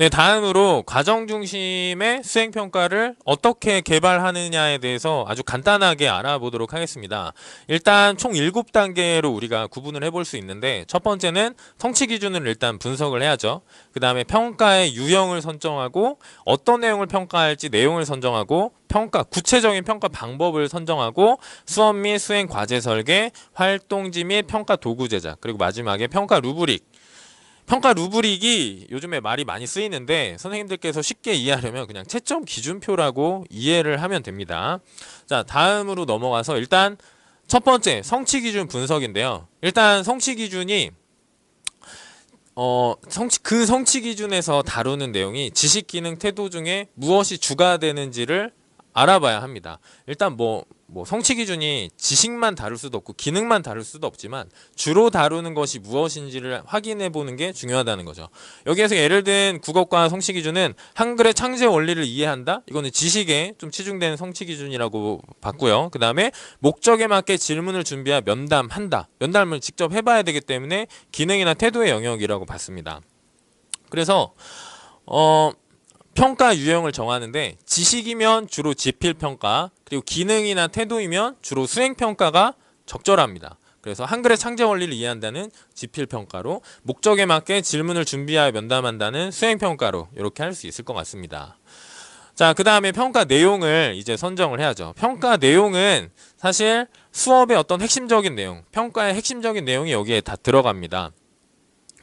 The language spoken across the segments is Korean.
네, 다음으로 과정 중심의 수행 평가를 어떻게 개발하느냐에 대해서 아주 간단하게 알아보도록 하겠습니다. 일단 총 7단계로 우리가 구분을 해볼 수 있는데 첫 번째는 성취 기준을 일단 분석을 해야죠. 그 다음에 평가의 유형을 선정하고 어떤 내용을 평가할지 내용을 선정하고 평가 구체적인 평가 방법을 선정하고 수업 및 수행 과제 설계, 활동지 및 평가 도구 제작, 그리고 마지막에 평가 루브릭 평가 루브릭이 요즘에 말이 많이 쓰이는데 선생님들께서 쉽게 이해하려면 그냥 채점 기준표라고 이해를 하면 됩니다. 자, 다음으로 넘어가서 일단 첫 번째 성취 기준 분석인데요. 일단 성취 기준이 어, 성취, 그 성취 기준에서 다루는 내용이 지식, 기능, 태도 중에 무엇이 주가 되는지를 알아봐야 합니다. 일단 뭐, 뭐 성취 기준이 지식만 다룰 수도 없고 기능만 다룰 수도 없지만 주로 다루는 것이 무엇인지를 확인해 보는 게 중요하다는 거죠. 여기에서 예를 든 국어과 성취 기준은 한글의 창제 원리를 이해한다. 이거는 지식에 좀 치중된 성취 기준이라고 봤고요. 그 다음에 목적에 맞게 질문을 준비하 면담한다. 면담을 직접 해봐야 되기 때문에 기능이나 태도의 영역이라고 봤습니다. 그래서 어. 평가 유형을 정하는데 지식이면 주로 지필 평가 그리고 기능이나 태도이면 주로 수행 평가가 적절합니다. 그래서 한글의 창제 원리를 이해한다는 지필 평가로 목적에 맞게 질문을 준비하여 면담한다는 수행 평가로 이렇게 할 수 있을 것 같습니다. 자, 그 다음에 평가 내용을 이제 선정을 해야죠. 평가 내용은 사실 수업의 어떤 핵심적인 내용, 평가의 핵심적인 내용이 여기에 다 들어갑니다.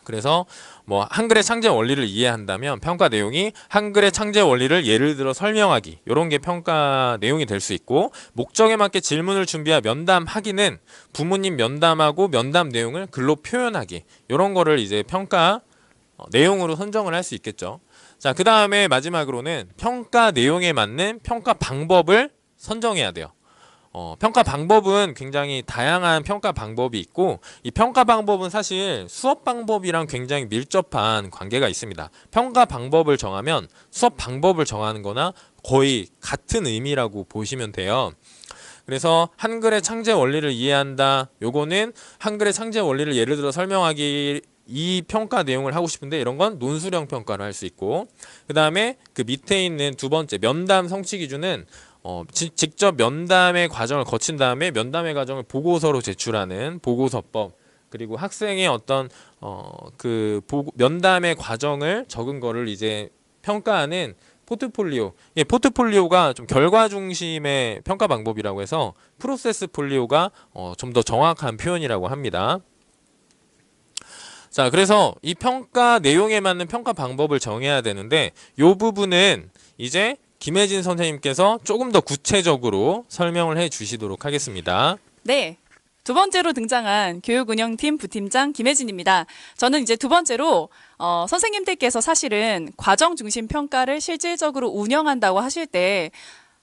그래서 뭐 한글의 창제 원리를 이해한다면 평가 내용이 한글의 창제 원리를 예를 들어 설명하기 이런 게 평가 내용이 될 수 있고 목적에 맞게 질문을 준비하 면담하기는 부모님 면담하고 면담 내용을 글로 표현하기 이런 거를 이제 평가 어, 내용으로 선정을 할 수 있겠죠. 자, 그 다음에 마지막으로는 평가 내용에 맞는 평가 방법을 선정해야 돼요. 어, 평가 방법은 굉장히 다양한 평가 방법이 있고 이 평가 방법은 사실 수업 방법이랑 굉장히 밀접한 관계가 있습니다. 평가 방법을 정하면 수업 방법을 정하는 거나 거의 같은 의미라고 보시면 돼요. 그래서 한글의 창제 원리를 이해한다. 요거는 한글의 창제 원리를 예를 들어 설명하기 이 평가 내용을 하고 싶은데 이런 건 논술형 평가를 할 수 있고 그 다음에 그 밑에 있는 두 번째 면담 성취 기준은 어, 지, 직접 면담의 과정을 거친 다음에 면담의 과정을 보고서로 제출하는 보고서법 그리고 학생의 어떤 어, 그 보고, 면담의 과정을 적은 거를 이제 평가하는 포트폴리오. 예, 포트폴리오가 좀 결과 중심의 평가 방법이라고 해서 프로세스 폴리오가 어, 좀 더 정확한 표현이라고 합니다. 자, 그래서 이 평가 내용에 맞는 평가 방법을 정해야 되는데 이 부분은 이제 김혜진 선생님께서 조금 더 구체적으로 설명을 해 주시도록 하겠습니다. 네. 두 번째로 등장한 교육운영팀 부팀장 김혜진입니다. 저는 이제 두 번째로 어, 선생님들께서 사실은 과정 중심 평가를 실질적으로 운영한다고 하실 때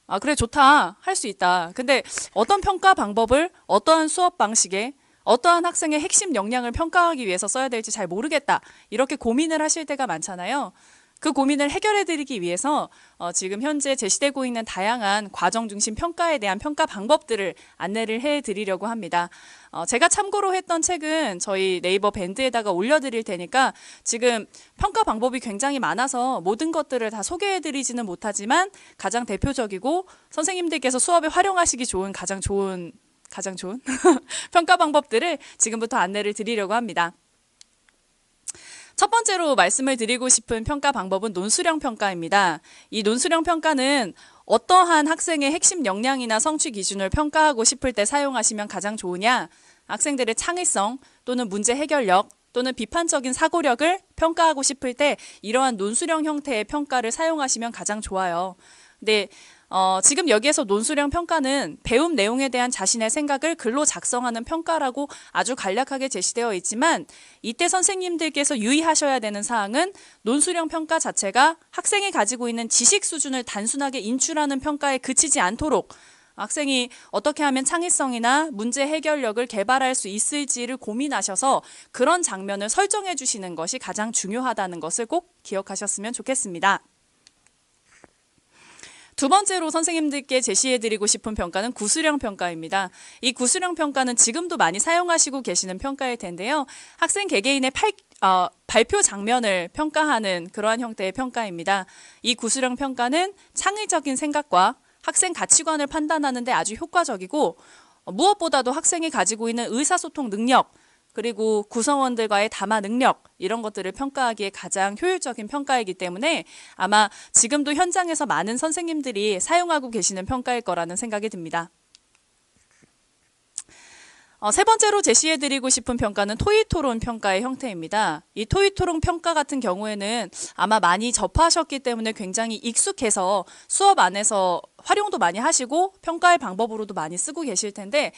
아, 그래 좋다 할 수 있다. 근데 어떤 평가 방법을 어떠한 수업 방식에 어떠한 학생의 핵심 역량을 평가하기 위해서 써야 될지 잘 모르겠다. 이렇게 고민을 하실 때가 많잖아요. 그 고민을 해결해 드리기 위해서 어, 지금 현재 제시되고 있는 다양한 과정 중심 평가에 대한 평가 방법들을 안내를 해 드리려고 합니다. 어, 제가 참고로 했던 책은 저희 네이버 밴드에다가 올려드릴 테니까 지금 평가 방법이 굉장히 많아서 모든 것들을 다 소개해 드리지는 못하지만 가장 대표적이고 선생님들께서 수업에 활용하시기 좋은 가장 좋은 가장 좋은 평가 방법들을 지금부터 안내를 드리려고 합니다. 첫 번째로 말씀을 드리고 싶은 평가 방법은 논술형 평가입니다. 이 논술형 평가는 어떠한 학생의 핵심 역량이나 성취 기준을 평가하고 싶을 때 사용하시면 가장 좋으냐? 학생들의 창의성 또는 문제 해결력 또는 비판적인 사고력을 평가하고 싶을 때 이러한 논술형 형태의 평가를 사용하시면 가장 좋아요. 근데 어, 지금 여기에서 논술형 평가는 배움 내용에 대한 자신의 생각을 글로 작성하는 평가라고 아주 간략하게 제시되어 있지만 이때 선생님들께서 유의하셔야 되는 사항은 논술형 평가 자체가 학생이 가지고 있는 지식 수준을 단순하게 인출하는 평가에 그치지 않도록 학생이 어떻게 하면 창의성이나 문제 해결력을 개발할 수 있을지를 고민하셔서 그런 장면을 설정해 주시는 것이 가장 중요하다는 것을 꼭 기억하셨으면 좋겠습니다. 두 번째로 선생님들께 제시해드리고 싶은 평가는 구술형 평가입니다. 이 구술형 평가는 지금도 많이 사용하시고 계시는 평가일 텐데요. 학생 개개인의 팔, 어, 발표 장면을 평가하는 그러한 형태의 평가입니다. 이 구술형 평가는 창의적인 생각과 학생 가치관을 판단하는데 아주 효과적이고 어, 무엇보다도 학생이 가지고 있는 의사소통 능력 그리고 구성원들과의 담화 능력 이런 것들을 평가하기에 가장 효율적인 평가이기 때문에 아마 지금도 현장에서 많은 선생님들이 사용하고 계시는 평가일 거라는 생각이 듭니다. 어, 세 번째로 제시해드리고 싶은 평가는 토익토론 평가의 형태입니다. 이 토익토론 평가 같은 경우에는 아마 많이 접하셨기 때문에 굉장히 익숙해서 수업 안에서 활용도 많이 하시고 평가의 방법으로도 많이 쓰고 계실 텐데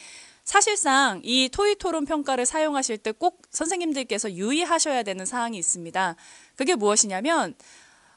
사실상 이 토익 토론 평가를 사용하실 때 꼭 선생님들께서 유의하셔야 되는 사항이 있습니다. 그게 무엇이냐면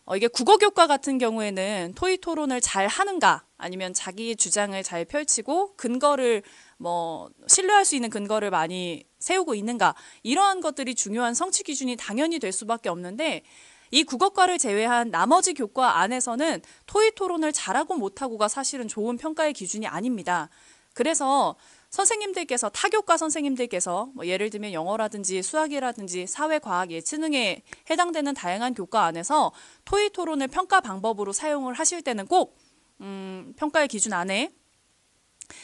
어, 이게 국어 교과 같은 경우에는 토익 토론을 잘 하는가 아니면 자기의 주장을 잘 펼치고 근거를 뭐 신뢰할 수 있는 근거를 많이 세우고 있는가 이러한 것들이 중요한 성취 기준이 당연히 될 수밖에 없는데 이 국어과를 제외한 나머지 교과 안에서는 토익 토론을 잘하고 못하고가 사실은 좋은 평가의 기준이 아닙니다. 그래서 선생님들께서 타교과 선생님들께서 뭐 예를 들면 영어라든지 수학이라든지 사회과학 예체능에 해당되는 다양한 교과 안에서 토익 토론을 평가 방법으로 사용을 하실 때는 꼭 음, 평가의 기준 안에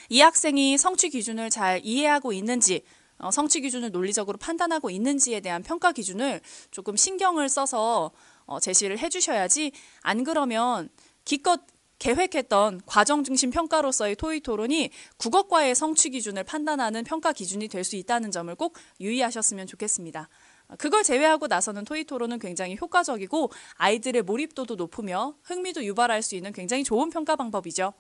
이 학생이 성취 기준을 잘 이해하고 있는지 어, 성취 기준을 논리적으로 판단하고 있는지에 대한 평가 기준을 조금 신경을 써서 어, 제시를 해주셔야지. 안 그러면 기껏 계획했던 과정 중심 평가로서의 토익 토론이 국어과의 성취 기준을 판단하는 평가 기준이 될 수 있다는 점을 꼭 유의하셨으면 좋겠습니다. 그걸 제외하고 나서는 토익 토론은 굉장히 효과적이고 아이들의 몰입도도 높으며 흥미도 유발할 수 있는 굉장히 좋은 평가 방법이죠.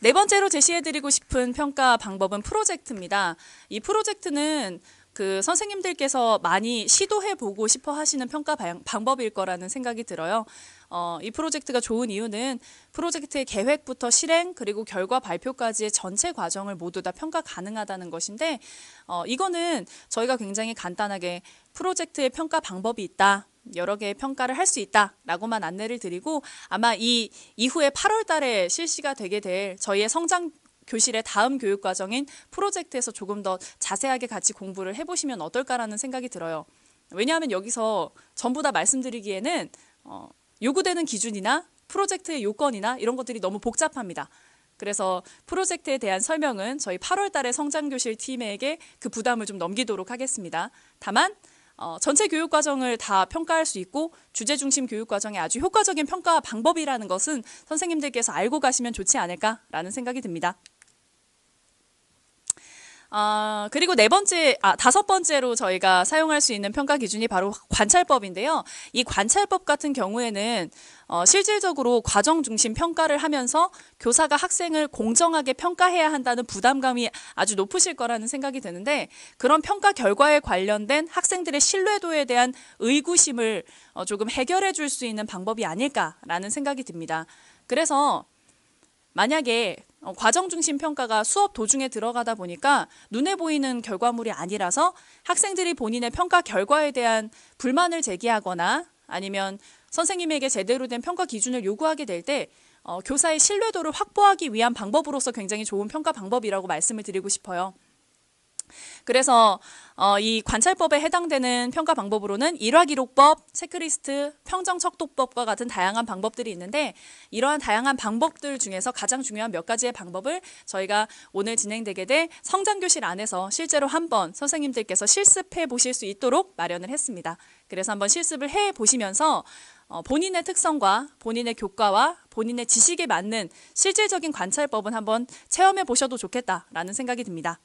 네 번째로 제시해드리고 싶은 평가 방법은 프로젝트입니다. 이 프로젝트는 그 선생님들께서 많이 시도해 보고 싶어 하시는 평가 방- 방법일 거라는 생각이 들어요. 어, 이 프로젝트가 좋은 이유는 프로젝트의 계획부터 실행 그리고 결과 발표까지의 전체 과정을 모두 다 평가 가능하다는 것인데 어, 이거는 저희가 굉장히 간단하게 프로젝트의 평가 방법이 있다. 여러 개의 평가를 할 수 있다라고만 안내를 드리고 아마 이 이후에 8월 달에 실시가 되게 될 저희의 성장 교실의 다음 교육 과정인 프로젝트에서 조금 더 자세하게 같이 공부를 해보시면 어떨까라는 생각이 들어요. 왜냐하면 여기서 전부 다 말씀드리기에는 어, 요구되는 기준이나 프로젝트의 요건이나 이런 것들이 너무 복잡합니다. 그래서 프로젝트에 대한 설명은 저희 8월 달에 성장교실 팀에게 그 부담을 좀 넘기도록 하겠습니다. 다만 어, 전체 교육 과정을 다 평가할 수 있고 주제 중심 교육 과정의 아주 효과적인 평가 방법이라는 것은 선생님들께서 알고 가시면 좋지 않을까라는 생각이 듭니다. 아, 그리고 네 번째, 아, 다섯 번째로 저희가 사용할 수 있는 평가 기준이 바로 관찰법인데요. 이 관찰법 같은 경우에는 어, 실질적으로 과정 중심 평가를 하면서 교사가 학생을 공정하게 평가해야 한다는 부담감이 아주 높으실 거라는 생각이 드는데 그런 평가 결과에 관련된 학생들의 신뢰도에 대한 의구심을 어, 조금 해결해 줄 수 있는 방법이 아닐까라는 생각이 듭니다. 그래서 만약에 어, 과정 중심 평가가 수업 도중에 들어가다 보니까 눈에 보이는 결과물이 아니라서 학생들이 본인의 평가 결과에 대한 불만을 제기하거나 아니면 선생님에게 제대로 된 평가 기준을 요구하게 될때 어, 교사의 신뢰도를 확보하기 위한 방법으로서 굉장히 좋은 평가 방법이라고 말씀을 드리고 싶어요. 그래서 어, 이 관찰법에 해당되는 평가 방법으로는 일화기록법, 체크리스트, 평정척도법과 같은 다양한 방법들이 있는데 이러한 다양한 방법들 중에서 가장 중요한 몇 가지의 방법을 저희가 오늘 진행되게 될 성장교실 안에서 실제로 한번 선생님들께서 실습해 보실 수 있도록 마련을 했습니다. 그래서 한번 실습을 해 보시면서 어, 본인의 특성과 본인의 교과와 본인의 지식에 맞는 실질적인 관찰법은 한번 체험해 보셔도 좋겠다라는 생각이 듭니다.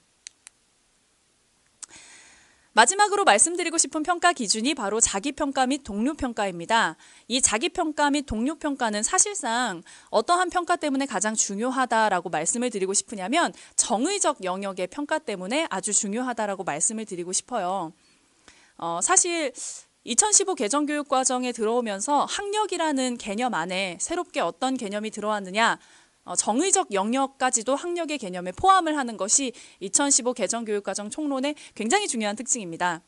마지막으로 말씀드리고 싶은 평가 기준이 바로 자기평가 및 동료평가입니다. 이 자기평가 및 동료평가는 사실상 어떠한 평가 때문에 가장 중요하다라고 말씀을 드리고 싶으냐면 정의적 영역의 평가 때문에 아주 중요하다라고 말씀을 드리고 싶어요. 어, 사실 2015 개정교육과정에 들어오면서 학력이라는 개념 안에 새롭게 어떤 개념이 들어왔느냐 어, 정의적 영역까지도 학력의 개념에 포함을 하는 것이 2015 개정 교육과정 총론의 굉장히 중요한 특징입니다.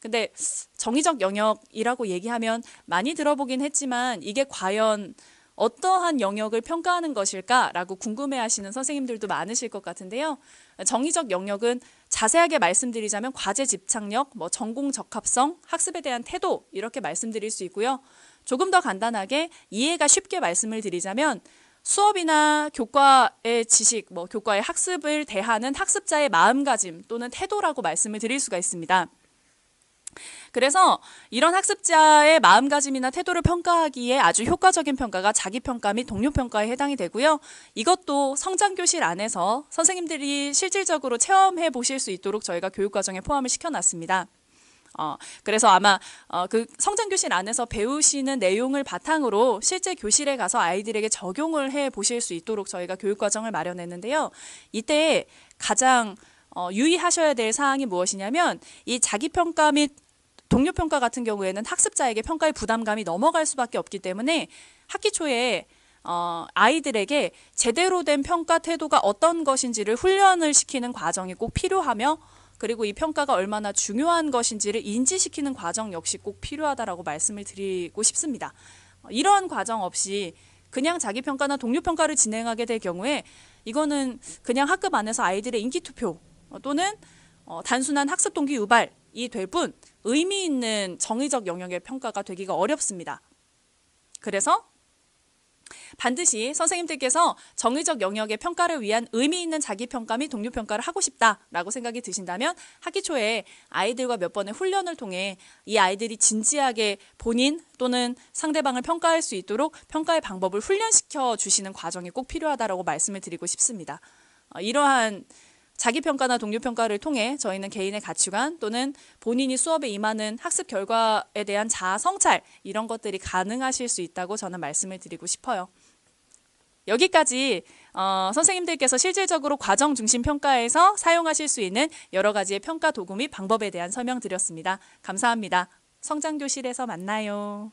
근데 정의적 영역이라고 얘기하면 많이 들어보긴 했지만 이게 과연 어떠한 영역을 평가하는 것일까라고 궁금해하시는 선생님들도 많으실 것 같은데요. 정의적 영역은 자세하게 말씀드리자면 과제 집착력, 뭐 전공 적합성, 학습에 대한 태도 이렇게 말씀드릴 수 있고요. 조금 더 간단하게 이해가 쉽게 말씀을 드리자면 수업이나 교과의 지식, 뭐 교과의 학습을 대하는 학습자의 마음가짐 또는 태도라고 말씀을 드릴 수가 있습니다. 그래서 이런 학습자의 마음가짐이나 태도를 평가하기에 아주 효과적인 평가가 자기평가 및 동료평가에 해당이 되고요. 이것도 성장교실 안에서 선생님들이 실질적으로 체험해 보실 수 있도록 저희가 교육과정에 포함을 시켜놨습니다. 어, 그래서 아마 어, 그 성장 교실 안에서 배우시는 내용을 바탕으로 실제 교실에 가서 아이들에게 적용을 해 보실 수 있도록 저희가 교육 과정을 마련했는데요. 이때 가장 어, 유의하셔야 될 사항이 무엇이냐면 이 자기 평가 및 동료 평가 같은 경우에는 학습자에게 평가의 부담감이 넘어갈 수밖에 없기 때문에 학기 초에 어, 아이들에게 제대로 된 평가 태도가 어떤 것인지를 훈련을 시키는 과정이 꼭 필요하며 그리고 이 평가가 얼마나 중요한 것인지를 인지시키는 과정 역시 꼭 필요하다라고 말씀을 드리고 싶습니다. 어, 이러한 과정 없이 그냥 자기 평가나 동료 평가를 진행하게 될 경우에 이거는 그냥 학급 안에서 아이들의 인기 투표 어, 또는 어, 단순한 학습 동기 유발이 될 뿐 의미 있는 정의적 영역의 평가가 되기가 어렵습니다. 그래서 반드시 선생님들께서 정의적 영역의 평가를 위한 의미 있는 자기 평가 및 동료 평가를 하고 싶다라고 생각이 드신다면 학기 초에 아이들과 몇 번의 훈련을 통해 이 아이들이 진지하게 본인 또는 상대방을 평가할 수 있도록 평가의 방법을 훈련시켜 주시는 과정이 꼭 필요하다라고 말씀을 드리고 싶습니다. 어, 이러한 자기 평가나 동료 평가를 통해 저희는 개인의 가치관 또는 본인이 수업에 임하는 학습 결과에 대한 자아 성찰 이런 것들이 가능하실 수 있다고 저는 말씀을 드리고 싶어요. 여기까지 어, 선생님들께서 실질적으로 과정 중심 평가에서 사용하실 수 있는 여러 가지의 평가 도구 및 방법에 대한 설명 드렸습니다. 감사합니다. 성장교실에서 만나요.